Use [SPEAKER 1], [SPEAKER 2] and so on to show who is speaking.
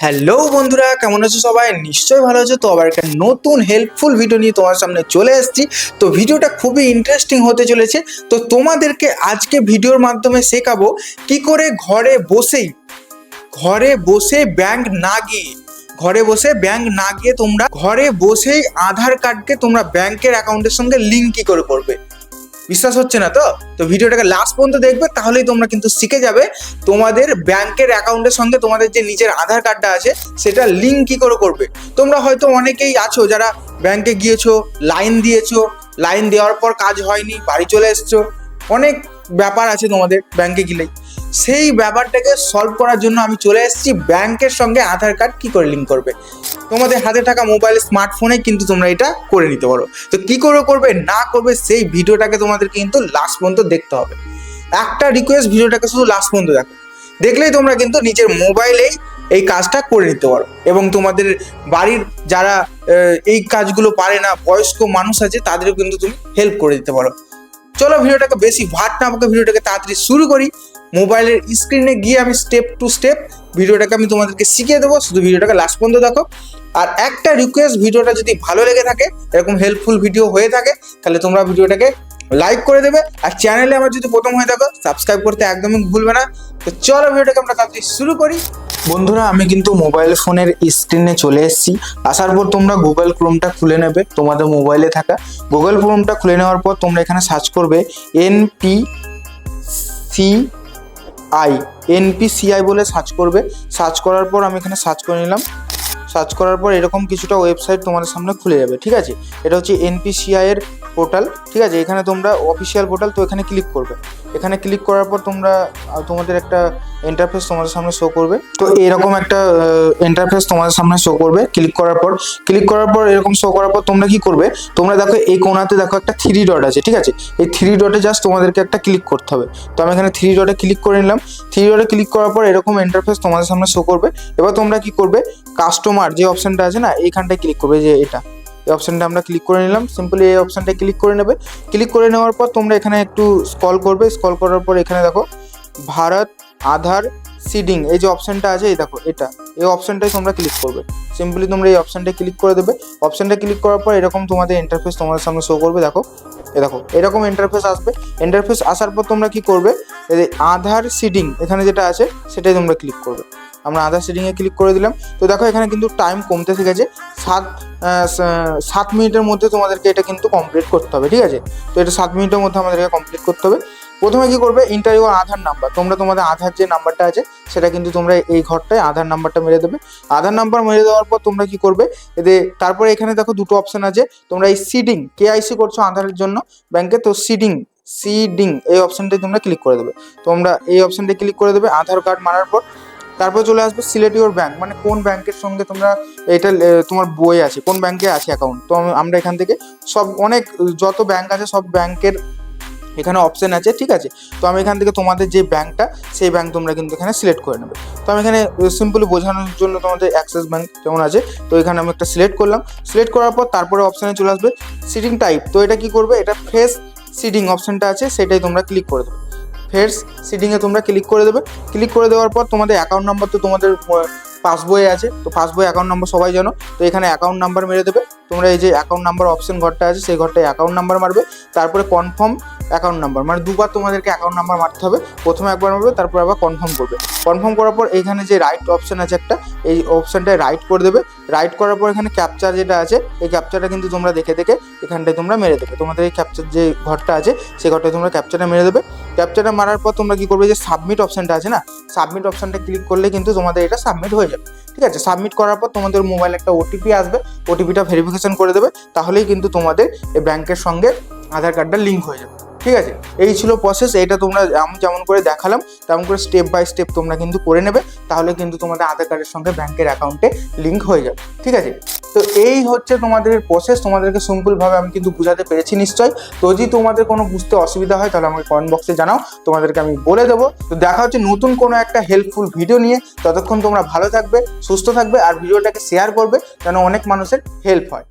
[SPEAKER 1] Hello বন্ধুরা, কেমন আছো সবাই? নিশ্চয়ই ভালো আছো। তো আবার একটা নতুন হেল্পফুল ভিডিও নিয়ে তোমার সামনে চলে এসেছি। তো ভিডিওটা খুবই ইন্টারেস্টিং হতে চলেছে। তো তোমাদেরকে আজকে ভিডিওর মাধ্যমে শেখাবো কি করে ঘরে বসেই, ঘরে বসে ব্যাংক না গিয়ে, ঘরে বসে ব্যাংক না গিয়ে তোমরা, ঘরে বসেই আধার কার্ডকে তোমরা ব্যাংকের অ্যাকাউন্টের সঙ্গে লিঙ্ক কি করে করবে? বিশ্বাস হচ্ছে না তো? তো ভিডিওটাকে লাস্ট পর্যন্ত দেখবে, তাহলেই তোমরা কিন্তু শিখে যাবে তোমাদের ব্যাংকের অ্যাকাউন্টের সঙ্গে তোমাদের যে নিজের আধার কার্ডটা আছে, সেটা লিঙ্ক কী করে করবে? তোমরা হয়তো অনেকেই আছো যারা ব্যাংকে গিয়েছো লাইন দিয়েছ লাইন দেওয়ার পর কাজ হয়নি, বাড়ি চলে এসছো, অনেক ব্যাপার আছে তোমাদের ব্যাংকে গেলেই। সেই ব্যাপারটাকে সলভ করার জন্য আমি চলে এসেছি ব্যাংকের সঙ্গে আধার কার্ড কি করে লিঙ্ক করবে? তোমাদের হাতে থাকা মোবাইল স্মার্টফোনে কিন্তু তোমরা এটা করে নিতে পারো। তো কি করে করবে, না করবে, সেই ভিডিওটাকে তোমাদের কিন্তু লাস্ট পর্যন্ত দেখতে হবে। একটা রিকোয়েস্ট ভিডিওটাকে শুধু লাস্ট পর্যন্ত দেখো। দেখলেই তোমরা কিন্তু নিজের মোবাইলেই এই কাজটা করে নিতে পারো। এবং তোমাদের বাড়ির যারা এই কাজগুলো পারে না, বয়স্ক মানুষ আছে, তাদেরও কিন্তু তুমি হেল্প করে দিতে পারো। চলো ভিডিওটাকে বেশি ভাট না আমাকে ভিডিওটাকে তাড়াতাড়ি শুরু করি। মোবাইলের স্ক্রিনে গিয়ে আমি স্টেপ টু স্টেপ ভিডিওটাকে আমি তোমাদেরকে শিখিয়ে দেবো। শুধু ভিডিওটাকে লাস্ট পর্যন্ত দেখো। আর একটা রিকোয়েস্ট ভিডিওটা যদি ভালো লেগে থাকে, এরকম হেল্পফুল ভিডিও হয়ে থাকে, তাহলে তোমরা ভিডিওটাকে লাইক করে দেবে। আর চ্যানেলে আমার যদি প্রথম হয়ে থাকো সাবস্ক্রাইব করতে একদমই ভুলবে না। তো চলো ভিডিওটাকে আমরা তাড়াতাড়ি শুরু করি। বন্ধুরা, আমি কিন্তু মোবাইল ফোনের স্ক্রিনে চলে এসেছি। আসার পর তোমরা গুগল ক্রোমটা খুলে নেবে, তোমাদের মোবাইলে থাকা। গুগল ক্রোমটা খুলে নেওয়ার পর তোমরা এখানে সার্চ করবে এনপি সি আই এনপিসিআই বলে সার্চ করবে। সার্চ করার পর আমি এখানে সার্চ করে নিলাম। সার্চ করার পর এরকম কিছুটা ওয়েবসাইট তোমাদের সামনে খুলে যাবে, ঠিক আছে? এটা হচ্ছে এনপিসিআই এর পোর্টাল ঠিক আছে? এখানে তোমরা অফিসিয়াল পোর্টাল তো এখানে ক্লিক করবে। এখানে ক্লিক করার পর তোমরা তোমাদের একটা ইন্টারফেস তোমাদের সামনে শো করবে। তো এরকম একটা ইন্টারফেস তোমাদের সামনে শো করবে ক্লিক করার পর ক্লিক করার পর এরকম শো করার পর তোমরা কি করবে? তোমরা দেখো এই কোণাতে দেখো একটা থ্রি ডট আছে, ঠিক আছে? এই থ্রি ডটে জাস্ট তোমাদেরকে একটা ক্লিক করতে হবে। তো আমি এখানে থ্রি ডটে ক্লিক করে নিলাম। থ্রি ডটে ক্লিক করার পর এরকম ইন্টারফেস তোমাদের সামনে শো করবে। এবার তোমরা কি করবে? কাস্টমার যে অপশানটা আছে না, এইখানটায় ক্লিক করবে যে এটা। এই অপশানটা আমরা ক্লিক করে নিলাম। সিম্পলি এই অপশনটায় ক্লিক করে নেবে। ক্লিক করে নেওয়ার পর তোমরা এখানে একটু স্কল করবে। স্কল করার পর এখানে দেখো, ভারত আধার সিডিং এই যে অপশানটা আছে, এই দেখো, এটা। এই অপশানটাই তোমরা ক্লিক করবে। সিম্পলি তোমরা এই অপশানটা ক্লিক করে দেবে। অপশানটা ক্লিক করার পর এরকম তোমাদের ইন্টারফেস তোমাদের সামনে শো করবে, দেখো। এ দেখো, এরকম ইন্টারফেস আসবে। ইন্টারফেস আসার পর তোমরা কি করবে? আধার সিডিং এখানে যেটা আছে, সেটাই তোমরা ক্লিক করবে। আমরা আধার সিডিংয়ে ক্লিক করে দিলাম। তো দেখো এখানে কিন্তু টাইম কমতে শিখেছে। সাত সাত মিনিটের মধ্যে তোমাদেরকে এটা কিন্তু কমপ্লিট করতে হবে, ঠিক আছে? তো এটা সাত মিনিটের মধ্যে আমাদেরকে কমপ্লিট করতে হবে। প্রথমে কি করবে? ইন্টারভিউ আধার নাম্বার তোমরা তোমাদের আধার যে নাম্বারটা আছে, সেটা কিন্তু তোমরা এই ঘরটায় আধার নাম্বারটা মেরে দেবে। আধার নাম্বার মেরে দেওয়ার পর তোমরা কি করবে? এতে তারপরে এখানে দেখো দুটো অপশান আছে। তোমরা এই সিডিং কেআইসি করছ আধারের জন্য ব্যাংকে তো সিডিং সিডিং এই অপশনটাই তোমরা ক্লিক করে দেবে। তোমরা এই অপশনটা ক্লিক করে দেবে। আধার কার্ড মারার পর তারপর চলে আসবে সিলেক্ট ইউর ব্যাংক। মানে কোন ব্যাংকের সঙ্গে তোমরা এটা তোমার বই আছে, কোন ব্যাংকে আছে অ্যাকাউন্ট তো আমরা এখান থেকে সব, অনেক, যত ব্যাংক আছে সব ব্যাংকের এখানে অপশান আছে, ঠিক আছে? তো আমি এখান থেকে তোমাদের যে ব্যাংকটা, সেই ব্যাংক তোমরা কিন্তু এখানে সিলেক্ট করে নেবে। তো আমি এখানে সিম্পলি বোঝানোর জন্য তোমাদের অ্যাক্সেস ব্যাংক যেমন আছে? তো এখানে আমি একটা সিলেক্ট করলাম। সিলেক্ট করার পর তারপরে অপশানে চলে আসবে সিটিং টাইপ তো এটা কি করবে? এটা ফেস সিটিং অপশানটা আছে, সেটাই তোমরা ক্লিক করে দেবে। ফেস সিটিংয়ে তোমরা ক্লিক করে দেবে। ক্লিক করে দেওয়ার পর তোমাদের অ্যাকাউন্ট নাম্বার তো তোমাদের পাসবইয়ে আছে। তো পাসবই অ্যাকাউন্ট নাম্বার সবাই জানো। তো এখানে অ্যাকাউন্ট নাম্বার মেরে দেবে। তোমরা এই যে অ্যাকাউন্ট নাম্বার অপশন ঘরটা আছে, সেই ঘরটায় অ্যাকাউন্ট নাম্বার মারবে। তারপরে কনফার্ম অ্যাকাউন্ট নাম্বার মানে দুবার তোমাদেরকে অ্যাকাউন্ট নাম্বার মারতে হবে। প্রথমে একবার মারবে, তারপর আবার কনফার্ম করবে। কনফার্ম করার পর এখানে যে রাইট অপশান আছে একটা, এই অপশানটায় রাইট করে দেবে। রাইট করার পর এখানে ক্যাপচার যেটা আছে, এই ক্যাপচারটা কিন্তু তোমরা দেখে দেখে এখানটায় তোমরা মেরে দেবে। তোমাদের এই ক্যাপচার যে ঘরটা আছে, সেই ঘরটায় তোমরা ক্যাপচারটা মেরে দেবে। ক্যাপচারটা মারার পর তোমরা কী করবে, যে সাবমিট অপশানটা আছে না সাবমিট অপশানটা ক্লিক করলে কিন্তু তোমাদের এটা সাবমিট হয়ে যাবে। ঠিক আছে? সাবমিট করার পর তোমাদের মোবাইলে একটা ওটিপি আসবে। ওটিপিটা ভেরিফিকেশন করে দেবে। তাহলেই কিন্তু তোমাদের এই ব্যাংকের সঙ্গে আধার কার্ডটা লিঙ্ক হয়ে যাবে। ঠিক আছে? এই ছিল প্রসেস এইটা তোমরা আমি যেমন করে দেখালাম, তেমন করে স্টেপ বাই স্টেপ তোমরা কিন্তু করে নেবে, তাহলে কিন্তু তোমাদের আধার কার্ডের সঙ্গে ব্যাংকের অ্যাকাউন্টে লিঙ্ক হয়ে যাবে, ঠিক আছে? তো এই হচ্ছে তোমাদের প্রসেস তোমাদেরকে সিম্পলভাবে আমি কিন্তু বুঝাতে পেরেছি নিশ্চয়ই তো যদি তোমাদের কোনো বুঝতে অসুবিধা হয়, তাহলে আমাকে কমেন্ট বক্সে জানাও, তোমাদেরকে আমি বলে দেবো। তো দেখা হচ্ছে নতুন কোনো একটা হেল্পফুল ভিডিও নিয়ে, ততক্ষণ তোমরা ভালো থাকবে, সুস্থ থাকবে, আর ভিডিওটাকে শেয়ার করবে, যেন অনেক মানুষের হেল্প হয়।